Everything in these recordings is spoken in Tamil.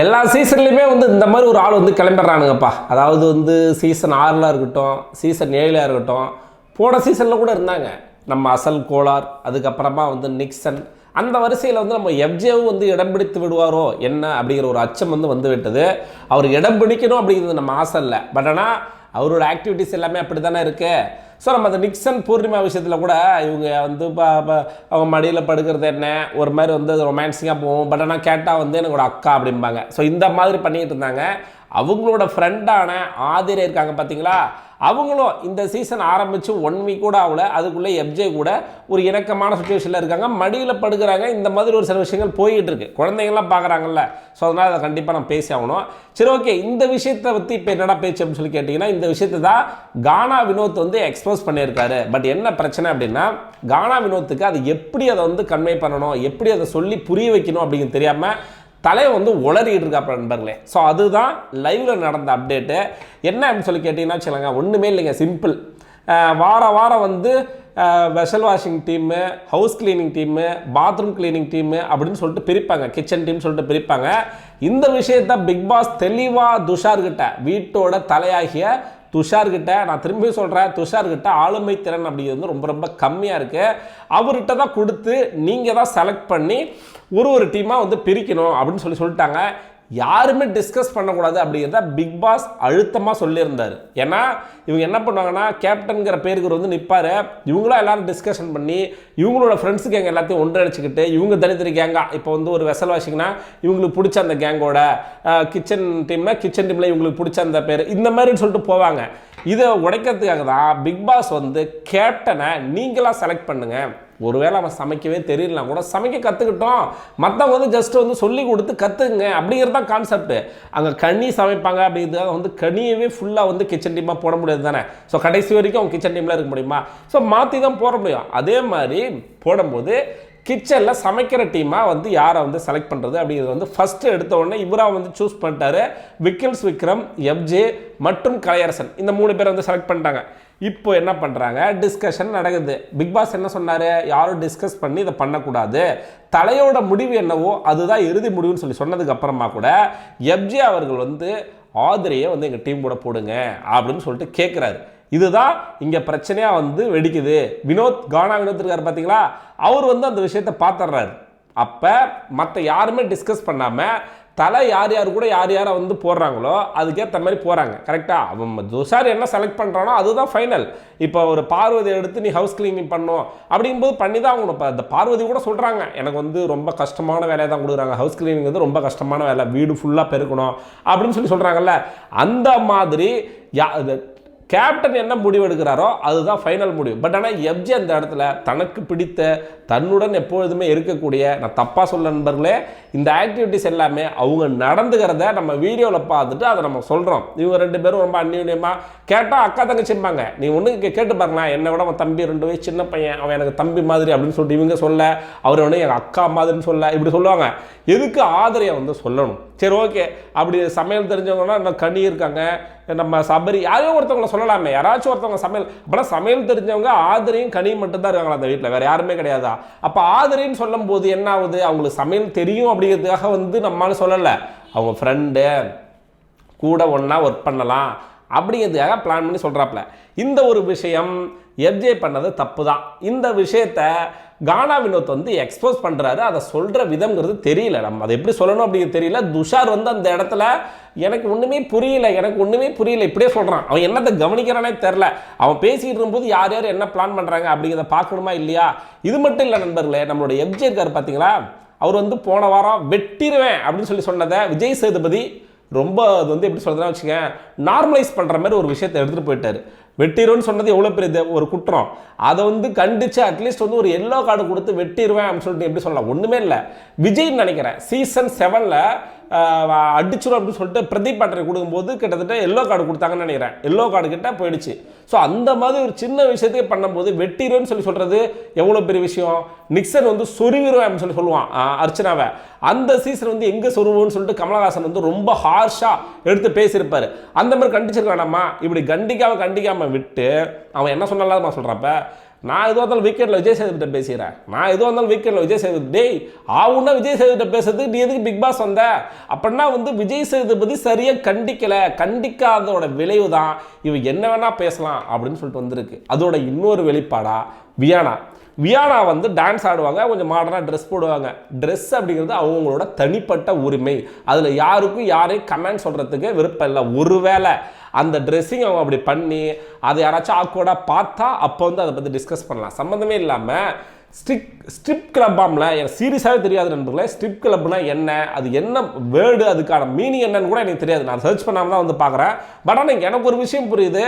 எல்லா சீசன்லையுமே வந்து இந்த மாதிரி ஒரு ஆள் வந்து கிளம்பிடுறானுங்கப்பா. அதாவது வந்து சீசன் ஆறில் இருக்கட்டும் சீசன் ஏழில் இருக்கட்டும் போன சீசனில் கூட இருந்தாங்க. நம்ம அசல் கோலார் அதுக்கப்புறமா வந்து நிக்சன் அந்த வரிசையில் வந்து நம்ம எஃப்ஜேவும் வந்து இடம் பிடித்து விடுவாரோ என்ன அப்படிங்கிற ஒரு அச்சம் வந்து வந்து விட்டது அவர் இடம் பிடிக்கணும் அப்படிங்கிறது நம்ம ஆசை இல்லை. பட் ஆனால் அவரோட ஆக்டிவிட்டிஸ் எல்லாமே அப்படி தானே இருக்குது ஸோ நம்ம அந்த நிக்சன் பூர்ணிமா விஷயத்தில் கூட இவங்க வந்து ப- அவங்க மடியில் படுக்கிறது என்ன ஒரு மாதிரி வந்து ரொமான்சிங்காக போகும். பட் ஆனால் கேட்டால் வந்து எனக்கோட அக்கா அப்படிம்பாங்க. ஸோ இந்த மாதிரி பண்ணிகிட்டு இருந்தாங்க. அவங்களோட ஃப்ரெண்டான ஆதிரை இருக்காங்க பார்த்தீங்களா அவங்களும் இந்த சீசன் ஆரம்பித்து ஒன் வீக் கூட ஆகல. அதுக்குள்ளே எஃப்ஜே கூட ஒரு இணக்கமான சுச்சுவேஷனில் இருக்காங்க. மடியில் படுக்கிறாங்க. இந்த மாதிரி ஒரு சில விஷயங்கள் போயிட்டு இருக்கு. குழந்தைங்கள்லாம் பார்க்குறாங்கல்ல. ஸோ அதனால் அதை கண்டிப்பாக நான் பேசி ஆகணும். சரி ஓகே இந்த விஷயத்தை பற்றி இப்போ என்னடா பேச்சு அப்படின்னு சொல்லி கேட்டிங்கன்னா இந்த விஷயத்தை தான் கானா வினோத் வந்து எக்ஸ்போஸ் பண்ணியிருக்காரு. பட் என்ன பிரச்சனை அப்படின்னா கானா வினோத்துக்கு அது எப்படி அதை வந்து கன்வே பண்ணணும்? எப்படி அதை சொல்லி புரிய வைக்கணும் அப்படிங்கிறது தெரியாமல் தலையை வந்து உளறிட்டு இருக்காப்ப நண்பர்களே. ஸோ அதுதான் லைவ்ல நடந்த அப்டேட்டு என்ன அப்படின்னு சொல்லி கேட்டிங்கன்னா சொல்லுங்க ஒன்றுமே இல்லைங்க சிம்பிள் வார வாரம் வந்து vessel washing team house cleaning team bathroom cleaning team அப்படின்னு சொல்லிட்டு பிரிப்பாங்க. கிச்சன் டீம் சொல்லிட்டு பிரிப்பாங்க. இந்த விஷயத்த பிக் பாஸ் தெளிவாக துஷார்கிட்ட வீட்டோட தலையாகிய துஷார்கிட்ட நான் திரும்பி சொல்கிறேன் துஷார்கிட்ட ஆளுமை திறன் அப்படிங்கிறது வந்து ரொம்ப ரொம்ப கம்மியாக இருக்குது அவர்கிட்ட தான் கொடுத்து நீங்கள் தான் செலக்ட் பண்ணி ஒரு ஒரு டீமாக வந்து பிரிக்கணும் அப்படின்னு சொல்லி சொல்லிட்டாங்க. யாருமே டிஸ்கஸ் பண்ணக்கூடாது அப்படிங்கிறத பிக் பாஸ் அழுத்தமாக சொல்லியிருந்தார். ஏன்னா இவங்க என்ன பண்ணுவாங்கன்னா கேப்டன்கிற பேருக்கு வந்து நிற்பார் இவங்களும் எல்லாரும் டிஸ்கஷன் பண்ணி இவங்களோட ஃப்ரெண்ட்ஸு கேங் எல்லாத்தையும் ஒன்றிணைச்சிக்கிட்டு இவங்க தனித்தனி கேங்கா இப்போ வந்து ஒரு வெசல் வாஷிங்கன்னா இவங்களுக்கு பிடிச்ச அந்த கேங்கோட கிச்சன் டீம்னா கிச்சன் டீமில் இவங்களுக்கு பிடிச்ச அந்த பேர் இந்த மாதிரின்னு சொல்லிட்டு போவாங்க. இதை உடைக்கிறதுக்காக தான் பிக் பாஸ் வந்து கேப்டனை நீங்களாக செலக்ட் பண்ணுங்கள் ஒருவேளை அவன் சமைக்கவே தெரியலனா கூட சமைக்க கற்றுக்கிட்டோம் மற்றவங்க வந்து ஜஸ்ட் வந்து சொல்லி கொடுத்து கற்றுக்குங்க அப்படிங்கிறது தான் கான்செப்ட்டு அங்கே கனி சமைப்பாங்க அப்படிங்கிறதுக்காக வந்து கனியவே ஃபுல்லாக வந்து கிச்சன் டீமாக போட முடியாது தானே. ஸோ கடைசி வரைக்கும் அவங்க கிச்சன் டீமில் இருக்க முடியுமா? ஸோ மாற்றி தான் போட முடியும். அதே மாதிரி போடும்போது கிச்சனில் சமைக்கிற டீமாக வந்து யாரை வந்து செலக்ட் பண்ணுறது அப்படிங்கிறது வந்து ஃபஸ்ட்டு எடுத்த உடனே இவராக வந்து சூஸ் பண்ணிட்டாரு. விக்கில்ஸ் விக்ரம் எஃப்ஜே மற்றும் கலையரசன். இந்த மூணு பேரை வந்து செலக்ட் பண்ணிட்டாங்க. இப்போ என்ன பண்ணுறாங்க டிஸ்கஷன் நடக்குது. பிக் பாஸ் என்ன சொன்னார்? யாரும் டிஸ்கஸ் பண்ணி இதை பண்ணக்கூடாது. தலையோட முடிவு என்னவோ அதுதான் இறுதி முடிவுன்னு சொல்லி சொன்னதுக்கு அப்புறமா கூட எஃப்ஜே அவர்கள் வந்து ஆதிரையை வந்து எங்கள் டீம் கூட போடுங்க அப்படின்னு சொல்லிட்டு கேட்குறாரு இதுதான் இங்கே பிரச்சனையாக வந்து வெடிக்குது. வினோத் கானா வினோத் இருக்கார் பார்த்தீங்களா அவர் வந்து அந்த விஷயத்தை பார்த்துட்றாரு அப்போ மற்ற யாருமே டிஸ்கஸ் பண்ணாமல் தலை யார் யார் கூட யார் யாரை வந்து போடுறாங்களோ அதுக்கேற்ற மாதிரி போகிறாங்க கரெக்டாக அவன் துஷார் என்ன செலக்ட் பண்ணுறானோ அதுதான் ஃபைனல் இப்போ ஒரு பார்வதி எடுத்து நீ ஹவுஸ் கிளீனிங் பண்ணும் அப்படிங்கும்போது பண்ணி தான் அவங்க இப்போ அந்த பார்வதி கூட சொல்கிறாங்க எனக்கு வந்து ரொம்ப கஷ்டமான வேலையை தான் கொடுக்குறாங்க. ஹவுஸ் கிளீனிங் வந்து ரொம்ப கஷ்டமான வேலை. வீடு ஃபுல்லாக பெருக்கணும். அப்படின்னு சொல்லி சொல்கிறாங்கல்ல அந்த மாதிரி யா கேப்டன் என்ன முடிவு எடுக்கிறாரோ அதுதான் ஃபைனல் முடிவு. பட் ஆனால் எப்ஜி அந்த இடத்துல தனக்கு பிடித்த தன்னுடன் எப்பொழுதுமே இருக்கக்கூடிய நான் தப்பாக சொல்ல நண்பர்களே இந்த ஆக்டிவிட்டிஸ் எல்லாமே அவங்க நடந்துக்கிறத நம்ம வீடியோவில் பார்த்துட்டு அதை நம்ம சொல்கிறோம் இவங்க ரெண்டு பேரும் ரொம்ப அந்யூன்யமாக கேட்டால் அக்கா தங்கச்சிம்பாங்க நீ ஒன்று கேட்டு பாருங்களேன் என்னை விட அவன் தம்பி ரெண்டு வயசு சின்ன பையன் அவன் எனக்கு தம்பி மாதிரி அப்படின்னு சொல்லிட்டு இவங்க சொல்ல அவர் வந்து எங்கள் அக்கா மாதிரின்னு சொல்ல இப்படி சொல்லுவாங்க. எதுக்கு ஆதரையை வந்து சொல்லணும்? சரி ஓகே அப்படி சமையல் தெரிஞ்சவங்கன்னா இன்னும் கனி இருக்காங்க. நம்ம சபரி யாரையும் ஒருத்தவங்களை சொல்லலாமே. யாராச்சும் ஒருத்தவங்க சமையல் அப்போலாம் சமையல் தெரிஞ்சவங்க ஆதரையும் கனியும் மட்டும்தான் இருக்காங்களா அந்த வீட்டில் வேறு யாருமே கிடையாதா? அப்போ ஆதரின்னு சொல்லும் போது என்ன ஆகுது? அவங்களுக்கு சமையல் தெரியும் அப்படிங்கிறதுக்காக வந்து நம்மளால சொல்லலை. அவங்க ஃப்ரெண்டு கூட ஒன்றா ஒர்க் பண்ணலாம். அப்படிங்கிறதுக்காக பிளான் பண்ணி சொல்கிறாப்புல இந்த ஒரு விஷயம் எஃப்ஜே பண்ணது தப்பு தான் இந்த விஷயத்த கானா வினோத் வந்து எக்ஸ்போஸ் பண்ணுறாரு அதை சொல்கிற விதம்ங்கிறது தெரியல. நம்ம அதை எப்படி சொல்லணும் அப்படிங்கிறது தெரியல. துஷார் வந்து அந்த இடத்துல எனக்கு ஒன்றுமே புரியல எனக்கு ஒன்றுமே புரியல. இப்படியே சொல்கிறான் அவன் என்னத்தை கவனிக்கிறானே தெரில அவன் பேசிகிட்டு இருக்கும்போது யார் யார் என்ன பிளான் பண்ணுறாங்க அப்படிங்கிறத பார்க்கணுமா இல்லையா? இது மட்டும் இல்லை நண்பர்களே நம்மளோட எஃப்ஜே இருக்கார் பார்த்தீங்களா அவர் வந்து போன வாரம் வெட்டிடுவேன் அப்படின்னு சொல்லி சொன்னதை விஜய் சேதுபதி ரொம்ப அது வந்து எப்படி சொல்கிறதுனா வச்சுங்க நார்மலைஸ் பண்ணுற மாதிரி ஒரு விஷயத்தை எடுத்துகிட்டு போயிட்டார். வெட்டிடுவேன்னு சொன்னது எவ்வளோ பெரிய ஒரு குற்றம். அதை வந்து கண்டித்து அட்லீஸ்ட் வந்து ஒரு எல்லோ கார்டு கொடுத்து வெட்டிடுவேன் அப்படின்னு சொல்லிட்டு எப்படி சொல்லலாம்? ஒன்றுமே இல்லை. விஜய்னு நினைக்கிறேன். சீசன் செவனில் அடிச்சிடும் அப்படின்னு சொல்லிட்டு பிரதீப் பாட்டரை கொடுக்கும்போது கிட்டத்தட்ட எல்லோ கார்டு கொடுத்தாங்கன்னு நினைக்கிறேன். எல்லோ கார்டு கிட்ட போயிடுச்சு. ஸோ அந்த மாதிரி ஒரு சின்ன விஷயத்தையே பண்ணும்போது வெட்டிடுவேன்னு சொல்லி சொல்கிறது எவ்வளோ பெரிய விஷயம்? நிக்சன் வந்து சொருவிடும் அப்படின்னு சொல்லி சொல்லுவான் அர்ச்சனாவை. அந்த சீசன் வந்து எங்கே சொருவோன்னு சொல்லிட்டு கமலஹாசன் வந்து ரொம்ப ஹார்ஷாக எடுத்து பேசியிருப்பார். அந்த மாதிரி கண்டிச்சிருக்க வேணாமா இப்படி கண்டிக்காமல் கண்டிக்காமல் விட்டு அவன் என்ன சொன்னாலும் சொல்கிறப்ப நான் எதுவாக இருந்தாலும் வீக்கெண்டில் விஜய் சேதுகிட்ட பேசுகிறேன் நான் எதுவாக இருந்தாலும் வீக்கெண்டில் விஜய் சேதுபதி டேய் ஆகுன்னா விஜய் சேதுகிட்ட பேசுறதுக்கு நீ எதுக்கு பிக் பாஸ் வந்த? அப்படின்னா வந்து விஜய் சேதுபதி சரியாக கண்டிக்கலை. கண்டிக்காததோட விளைவு தான் இவன் என்ன வேணால் பேசலாம் அப்படின்னு சொல்லிட்டு வந்திருக்கு. அதோட இன்னொரு வெளிப்பாடாக வியானா. வியானா வந்து டான்ஸ் ஆடுவாங்க கொஞ்சம் மாடர்னாக ட்ரெஸ் போடுவாங்க. ட்ரெஸ் அப்படிங்கிறது அவங்களோட தனிப்பட்ட உரிமை. அதில் யாருக்கும் யாரையும் கமெண்ட் சொல்கிறதுக்கு விருப்பம் இல்லை. ஒருவேளை அந்த ட்ரெஸ்ஸிங் அவங்க அப்படி பண்ணி அதை யாராச்சும் ஆக்வர்டாக பார்த்தா அப்போ வந்து அதை பற்றி டிஸ்கஸ் பண்ணலாம். சம்மந்தமே இல்லாமல் ஸ்ட்ரிக் ஸ்ட்ரிப் கிளப்பாம்ல எனக்கு சீரியஸாகவே தெரியாது நண்பர்களே. ஸ்ட்ரிப் கிளப்னா என்ன? அது என்ன வேர்டு அதுக்கான மீனிங் என்னன்னு கூட எனக்கு தெரியாது. நான் சர்ச் பண்ணாமல் தான் வந்து பார்க்குறேன் பட் ஆனால் எனக்கு ஒரு விஷயம் புரியுது.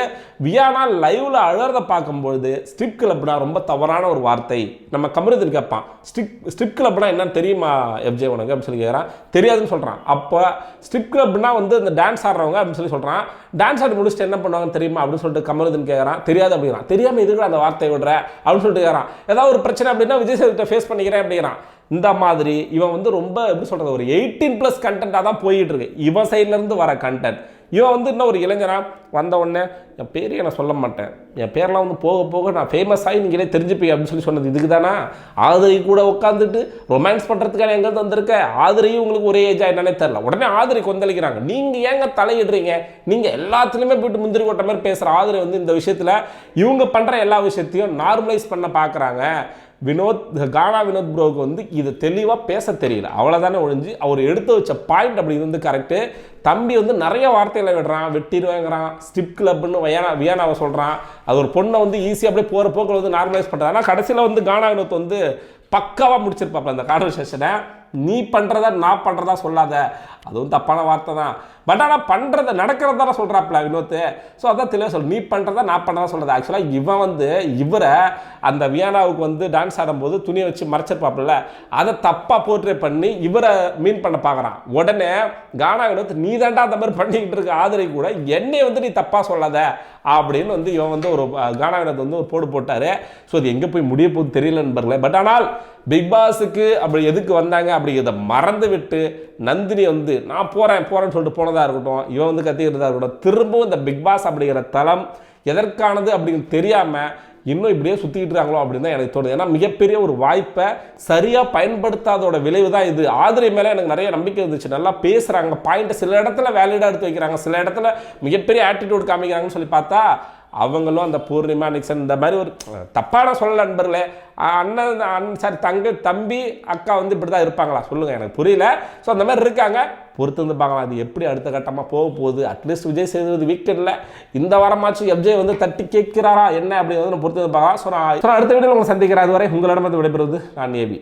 வியானா லைவில் அழகிறத பார்க்கும்பொழுது ஸ்ட்ரிப் கிளப்னா ரொம்ப தவறான ஒரு வார்த்தை. நம்ம கமருதன் கேட்பான் ஸ்ட்ரிப் ஸ்ட்ரிப் கிளப்னா என்னன்னு தெரியுமா எஃப்ஜே உனக்கு? அப்படின்னு சொல்லி கேட்குறான் தெரியாதுன்னு சொல்கிறான் அப்போ ஸ்ட்ரிப் கிளப்னா வந்து இந்த டான்ஸ் ஆடுறவங்க அப்படின்னு சொல்லி சொல்கிறான் டான்ஸ் ஆடி முடிச்சுட்டு என்ன பண்ணுவாங்கன்னு தெரியுமா? அப்படின்னு சொல்லிட்டு கமருதன் கேட்குறான் தெரியாது அப்படிங்கிறான். தெரியாமல் எதுக்கு அந்த வார்த்தையை விடுற? அப்படின்னு சொல்லிட்டு கேட்குறான் ஏதாவது ஒரு பிரச்சனை அப்படின்னா விஜய் சேதுகிட்ட ஃபேஸ் பண்ணிக்கிறேன் அப்படிங்கிறான். இந்த மாதிரி இவன் வந்து ரொம்ப எப்படி சொல்கிறது ஒரு எயிட்டீன் ப்ளஸ் கண்டென்ட்டாக தான் போயிட்டு இருக்கு. இவன் சைட்லேருந்து வர கண்டென்ட் இவன் வந்து இன்னும் ஒரு இளைஞனா வந்த உடனே என் பேரையே நான் சொல்ல மாட்டேன். என் பேர்லாம் வந்து போக போக நான் ஃபேமஸ் ஆகி நீங்களே தெரிஞ்சுப்பீங்க? அப்படின்னு சொல்லி சொன்னது இதுக்கு தானா? ஆதிரை கூட உட்காந்துட்டு ரொமான்ஸ் பண்ணுறதுக்கான எங்கேருந்து வந்திருக்க? ஆதிரையும் உங்களுக்கு ஒரே ஏஜாக என்னன்னே தெரில உடனே ஆதரி கொந்தளிக்கிறாங்க. நீங்கள் ஏங்க தலையிடுறீங்க? நீங்கள் எல்லாத்துலேயுமே போயிட்டு முந்திரி கொட்ட மாதிரி பேசுகிற ஆதிரை வந்து இந்த விஷயத்தில் இவங்க பண்ணுற எல்லா விஷயத்தையும் நார்மலைஸ் பண்ண பார்க்குறாங்க வினோத் கானா வினோத் ப்ரோவுக்கு வந்து இது தெளிவாக பேச தெரியல. அவ்வளோதானே ஒழிஞ்சு அவர் எடுத்து வச்ச பாயிண்ட் அப்படி வந்து கரெக்டு தம்பி வந்து நிறைய வார்த்தைகளை விடுறான் வெட்டிடுவேங்கிறான் ஸ்டிப் கிளப்னு வியானா வியானாவை சொல்கிறான் அது ஒரு பொண்ணை வந்து ஈஸியாக அப்படியே போகிற போக்கில் வந்து நார்மலைஸ் பண்ணுறது ஆனால் கடைசியில் வந்து கானா வினோத் வந்து பக்காவாக முடிச்சிருப்பாப்ல அந்த கான்வர்சேஷனை நீ பண்ணுறத நான் பண்ணுறதா சொல்லாத. அதுவும் தப்பான வார்த்தை தான். பட் ஆனால் பண்ணுறத நடக்கிறத தானே வினோத்து. ஸோ அதான் தெளிவாக சொல் நீ பண்ணுறத நான் பண்ணுறதா சொல்கிறது ஆக்சுவலாக இவன் வந்து இவரை அந்த வியானாவுக்கு வந்து டான்ஸ் ஆடும்போது துணியை வச்சு மறைச்சிருப்பாப்புல அதை தப்பாக போர்ட்ரே பண்ணி இவரை மீன் பண்ண பார்க்குறான். உடனே கானா வினோத் நீ தாண்டா அந்த மாதிரி பண்ணிக்கிட்டு இருக்க ஆதரை கூட என்னை வந்து நீ தப்பாக சொல்லாத. அப்படின்னு வந்து இவன் வந்து ஒரு கானா வினோத் வந்து ஒரு போடு போட்டார். ஸோ அது எங்கே போய் முடிய போகுது தெரியல நண்பர்களே. பட் ஆனால் பிக் பாஸுக்கு அப்படி எதுக்கு வந்தாங்க அப்படி இதை மறந்து விட்டு நந்தினி வந்து நான் போகிறேன் போகிறேன்னு சொல்லிட்டு போனதாக இருக்கட்டும் இவன் வந்து கத்திக்கிறதா இருக்கட்டும் திரும்பவும் இந்த பிக் பாஸ் அப்படிங்கிற தளம் எதற்கானது அப்படின்னு தெரியாமல் இன்னும் இப்படியே சுற்றிக்கிட்டு இருக்காங்களோ அப்படின்னு தான் எனக்கு தோணுது. ஏன்னா மிகப்பெரிய ஒரு வாய்ப்பை சரியாக பயன்படுத்தாதோட விளைவு தான் இது. ஆதிரை மேலே எனக்கு நிறைய நம்பிக்கை இருந்துச்சு. நல்லா பேசுகிறாங்க பாயிண்ட்டை சில இடத்துல வேலிடாக எடுத்து வைக்கிறாங்க சில இடத்துல மிகப்பெரிய ஆட்டிடியூட் காமிக்கிறாங்கன்னு சொல்லி பார்த்தா அவங்களும் அந்த பூர்ணிமா நிக்சன் இந்த மாதிரி ஒரு தப்பான சொல்ல நண்பர்களே. அண்ணன் அண்ணன் சாரி தங்க தம்பி அக்கா வந்து இப்படி தான் இருப்பாங்களா? சொல்லுங்கள் எனக்கு புரியல. ஸோ அந்த மாதிரி இருக்காங்க. பொறுத்து பார்க்கலாம். அது எப்படி அடுத்த கட்டமாக போக போகுது? அட்லீஸ்ட் விஜய் சேதுபதி வீக்கெண்டில் இந்த வாரமாச்சும் எஃப்ஜே வந்து தட்டி கேட்கிறாரா? என்ன அப்படிங்கிறது பொறுத்து வந்து பார்க்கலாம். ஸோ நான் அடுத்த வீடியோவில் உங்களை சந்திக்கிறேன். அதுவரை உங்களிடம் விடைபெறுவது நான் ஏபி